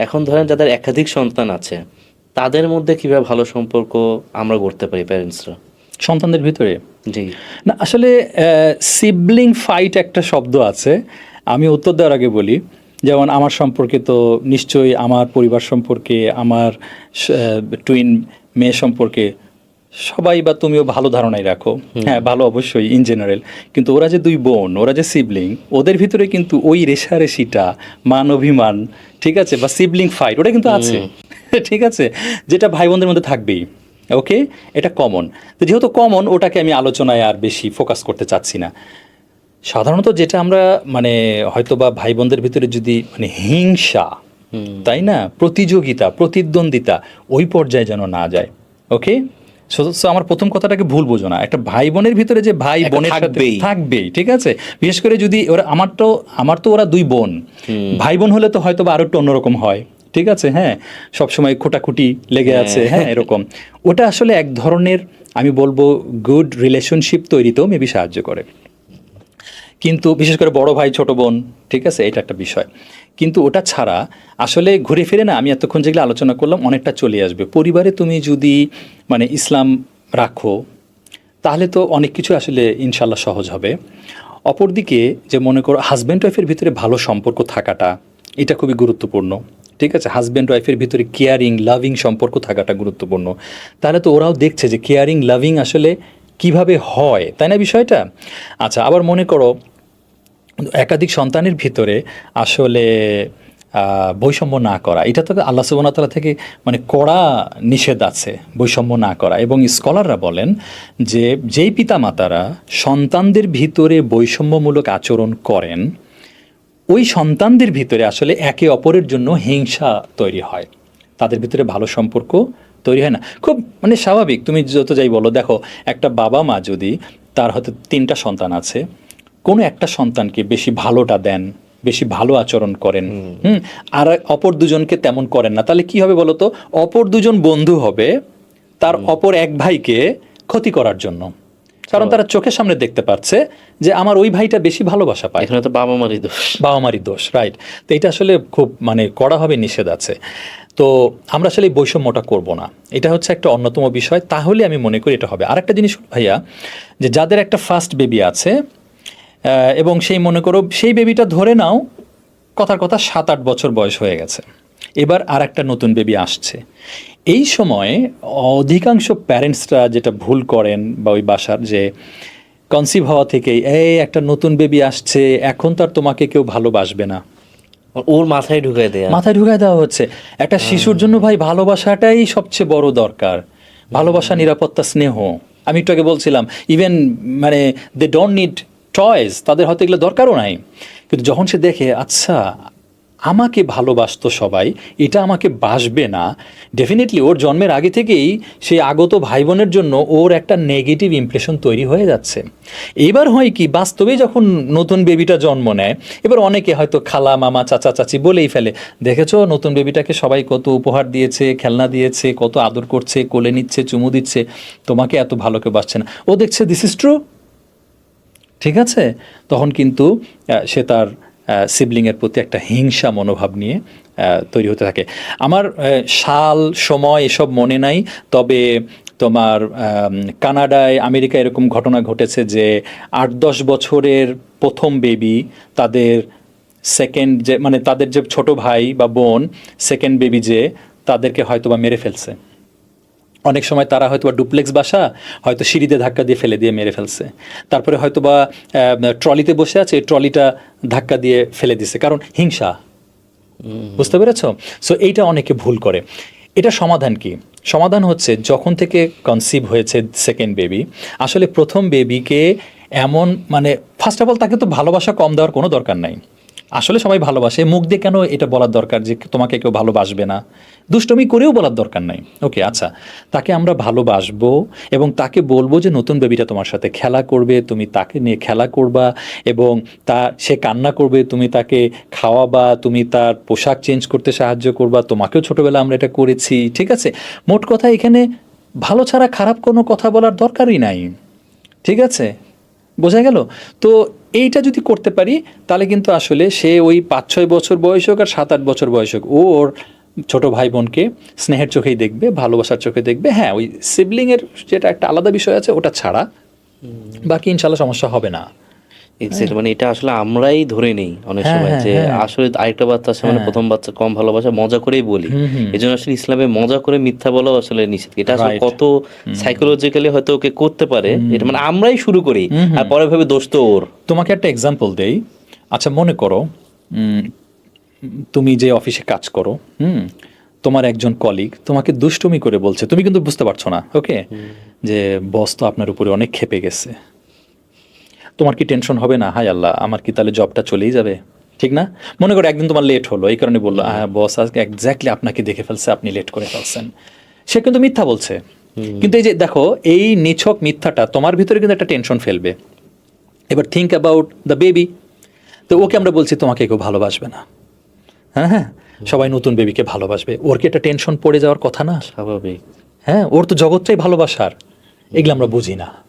এখন ধরেন যাদের একাধিক সন্তান আছে তাদের মধ্যে কীভাবে ভালো সম্পর্ক আমরা করতে পারি প্যারেন্টসরা সন্তানদের ভিতরে? জি। না আসলে সিবলিং ফাইট একটা শব্দ আছে। আমি উত্তর দেওয়ার আগে বলি যেমন আমার সম্পর্কে তো নিশ্চয়ই আমার পরিবার সম্পর্কে আমার টুইন মেয়ে সম্পর্কে সবাই বা তুমিও ভালো ধারণাই রাখো। হ্যাঁ ভালো অবশ্যই ইন জেনারেল কিন্তু ওরা যে দুই বোন ওরা যে সিবলিং ওদের ভিতরে কিন্তু ওই রেশারেশিটা মান অভিমান ঠিক আছে বা সিবলিং ফাইট ওটা কিন্তু আছে। ঠিক আছে? যেটা ভাই বোনদের মধ্যে থাকবেই ওকে এটা কমন তো যেহেতু কমন ওটাকে আমি আলোচনায় আর বেশি ফোকাস করতে চাচ্ছি না। সাধারণত যেটা আমরা মানে হয়তো বা ভাই বোনদের ভিতরে যদি মানে হিংসা তাই না? প্রতিযোগিতা প্রতিদ্বন্দ্বিতা ওই পর্যায়ে যেন না যায় ওকে সো আমার প্রথম কথাটাকে ভুল বোঝো না। একটা ভাই বোনের ভিতরে যে ভাই বোনের সাথে থাকবেই। থাকবেই ঠিক আছে? বিশেষ করে যদি ওরা আমার তো আমার তো ওরা দুই বোন। ভাই বোন হলে তো হয়তো বা আরও একটু অন্যরকম হয় ঠিক আছে? হ্যাঁ? সবসময় খোটাখুটি লেগে আছে হ্যাঁ এরকম। ওটা আসলে এক ধরনের আমি বলব গুড রিলেশনশিপ তৈরিতেও মেবি সাহায্য করে। কিন্তু বিশেষ করে বড় ভাই, ছোট বোন, ঠিক আছে, এটা একটা বিষয়। কিন্তু ওটা ছাড়া আসলে ঘুরে ফিরে না, আমি এতক্ষণ যেগুলো আলোচনা করলাম, অনেকটা চলে আসবে। পরিবারে তুমি যদি মানে ইসলাম রাখো, তাহলে তো অনেক কিছু আসলে ইনশাল্লাহ সহজ হবে। অপরদিকে যে মনে করো হাজব্যান্ড ওয়াইফের ভিতরে ভালো সম্পর্ক থাকাটা, এটা খুবই গুরুত্বপূর্ণ, ঠিক আছে? হাজব্যান্ড ওয়াইফের ভিতরে কেয়ারিং লাভিং সম্পর্ক থাকাটা গুরুত্বপূর্ণ। তাহলে তো ওরাও দেখছে যে কেয়ারিং লাভিং আসলে কীভাবে হয়, তাই না বিষয়টা? আচ্ছা আবার মনে করো, একাধিক সন্তানের ভিতরে আসলে বৈষম্য না করা, এটা তো আল্লাহ সুবহানাহু থেকে মানে কড়া নিষেধ আছে, বৈষম্য না করা। এবং স্কলাররা বলেন যে, যেই পিতামাতারা সন্তানদের ভিতরে বৈষম্যমূলক আচরণ করেন, ওই সন্তানদের ভিতরে আসলে একে অপরের জন্য হিংসা তৈরি হয়। তাদের ভিতরে ভালো সম্পর্ক তৈরি হয় না। খুব মানে স্বাভাবিক তুমি যত যাই বলো দেখো একটা বাবা মা যদি তার হয়তো তিনটা সন্তান আছে কোনো একটা সন্তানকে বেশি ভালোটা দেন বেশি ভালো আচরণ করেন হুম। আর অপর দুজনকে তেমন করেন না তাহলে কি হবে বলো তো? অপর দুজন বন্ধু হবে তার অপর এক ভাইকে ক্ষতি করার জন্য। কারণ তারা চোখের সামনে দেখতে পাচ্ছে যে আমার ওই ভাইটা বেশি ভালোবাসা পায়। এখানে তো বাবা মারই দোষ। বাবা মারই দোষ রাইট তো এটা আসলে খুব মানে কড়াভাবে নিষেধ আছে। তো আমরা আসলে এই বৈষম্যটা করব না। এটা হচ্ছে একটা অন্যতম বিষয়। তাহলে আমি মনে করি এটা হবে। আর একটা জিনিস ভাইয়া, যে যাদের একটা ফার্স্ট বেবি আছে এবং সেই মনে করো সেই বেবিটা ধরে নাও, কথার কথা সাত আট বছর বয়স হয়ে গেছে। এবার আর একটা নতুন বেবি আসছে। এই সময় অধিকাংশ প্যারেন্টসরা যেটা ভুল করেন বা ওই বাসার যে কনসিভ হওয়া থেকেই, এই, একটা নতুন বেবি আসছে, এখন তো আর তোমাকে কেউ ভালোবাসবে না। ওর মাথায় ঢুকাই দেয়া। মাথায় ঢুকায় দেওয়া হচ্ছে। একটা শিশুর জন্য ভাই ভালোবাসাটাই সবচেয়ে বড় দরকার। ভালোবাসা নিরাপত্তা স্নেহ। আমি একটু আগে বলছিলাম ইভেন মানে দে ডোন্ট নিড চয়েস তাদের হয়তো এগুলো দরকারও নাই। কিন্তু যখন সে দেখে আচ্ছা আমাকে ভালোবাসতো সবাই, এটা আমাকে বাসবে না। ডেফিনেটলি ওর জন্মের আগে থেকেই সেই আগত ভাই বোনের জন্য ওর একটা নেগেটিভ ইমপ্রেশন তৈরি হয়ে যাচ্ছে। এবার হয় কি, বাস্তবে যখন নতুন বেবিটা জন্ম নেয়, এবার অনেকে হয়তো খালা, মামা, চাচা, চাচি বলেই ফেলে, দেখেছ, নতুন বেবিটাকে সবাই কত উপহার দিয়েছে, খেলনা দিয়েছে, কত আদর করছে, কোলে নিচ্ছে, চুমু দিচ্ছে, তোমাকে এত ভালো কেউ বাসছে না। ও দেখছে দিস ইজ ট্রু ঠিক আছে? তখন কিন্তু সে তার সিবলিংয়ের প্রতি একটা হিংসা মনোভাব নিয়ে তৈরি হতে থাকে। আমার সাল সময় এসব মনে নাই, তবে তোমার কানাডায় আমেরিকা এরকম ঘটনা ঘটেছে যে আট দশ বছরের প্রথম বেবি তাদের সেকেন্ড যে মানে তাদের যে ছোট ভাই বা বোন সেকেন্ড বেবি যে, তাদেরকে হয়তো বা মেরে ফেলছে। অনেক সময় তারা হয়তো বা ডুপ্লেক্স বাসা হয়তো সিঁড়িতে ধাক্কা দিয়ে ফেলে দিয়ে মেরে ফেলছে। তারপরে হয়তো বা ট্রলিতে বসে আছে ট্রলিটা ধাক্কা দিয়ে ফেলে দিছে। কারণ হিংসা। বুঝতে পেরেছ? সো এইটা অনেকে ভুল করে। এটা সমাধান কি? সমাধান হচ্ছে যখন থেকে কনসিভ হয়েছে সেকেন্ড বেবি আসলে প্রথম বেবিকে এমন মানে ফার্স্ট অফ অল তাকে তো ভালোবাসা কম দেওয়ার কোনো দরকার নাই। আসলে সবাই ভালোবাসে, মুখ দিয়ে কেন এটা বলার দরকার যে তোমাকে কেউ ভালোবাসবে না? দুষ্টমি করেও বলার দরকার নাই। ওকে আচ্ছা তাকে আমরা ভালোবাসবো এবং তাকে বলব যে নতুন বেবিটা তোমার সাথে খেলা করবে, তুমি তাকে নিয়ে খেলা করবা এবং তা, সে কান্না করবে, তুমি তাকে খাওয়াবা, তুমি তার পোশাক চেঞ্জ করতে সাহায্য করবা, তোমাকেও ছোটবেলা আমরা এটা করেছি, ঠিক আছে? মোট কথা এখানে ভালো ছাড়া খারাপ কোনো কথা বলার দরকারই নাই। ঠিক আছে? বোঝা গেল? তো এইটা যদি করতে পারি তাহলে কিন্তু আসলে সে ওই পাঁচ ছয় বছর বয়স হোক আর সাত আট বছর বয়স হোক ও ওর ছোটো ভাই বোনকে স্নেহের চোখেই দেখবে ভালোবাসার চোখে দেখবে। হ্যাঁ ওই সিবলিংয়ের যেটা একটা আলাদা বিষয় আছে ওটা ছাড়া। বাকি ইনশাল্লাহ সমস্যা হবে না। মানে এটা আসলে আমরাই ধরে নেই অনেক হ্যাঁ, সময় হ্যাঁ, যে হ্যাঁ। আসলে আরেকটা বাচ্চা মানে প্রথম বাচ্চা কম ভালোবাসা মজা করেই বলি। এই জন্য আসলে ইসলামে মজা করে মিথ্যা আসলে নিষেধ। এটা আসলে কত সাইকোলজিক্যালি হয়তো ওকে করতে পারে এটা মানে আমরাই শুরু করি আর পরে ভাবে দোষ তো ওর। তোমাকে একটা এক্সাম্পল দেই। আচ্ছা মনে করো তুমি যে অফিসে কাজ করো হুম তোমার একজন কলিগ তোমাকে দুষ্টুমি করে বলছে। তুমি কিন্তু বুঝতে পারছ না ওকে যে বস তো আপনার উপরে অনেক খেপে গেছে। তোমার কি টেনশন হবে না? হাই আল্লাহ আমার কি তাহলে জবটা চলেই যাবে? ঠিক না? মনে করো একদিন তোমার লেট হলো এই কারণে বলল হ্যাঁ বস আজকে এক্স্যাক্টলি আপনাকে দেখে ফেলছে আপনি লেট করে ফেলছেন। সে কিন্তু মিথ্যা বলছে। কিন্তু এই যে দেখো এই নিছক মিথ্যাটা তোমার ভিতরে কিন্তু একটা টেনশন ফেলবে। এবার থিঙ্ক অ্যাবাউট দ্য বেবি তো ওকে আমরা বলছি তোমাকে কেউ ভালোবাসবে না। হ্যাঁ হ্যাঁ? সবাই নতুন বেবিকে ভালোবাসবে। ওর কি একটা টেনশন পড়ে যাওয়ার কথা না? স্বাভাবিক। হ্যাঁ ওর তো জগৎটাই ভালোবাসার। এগুলো আমরা বুঝি না।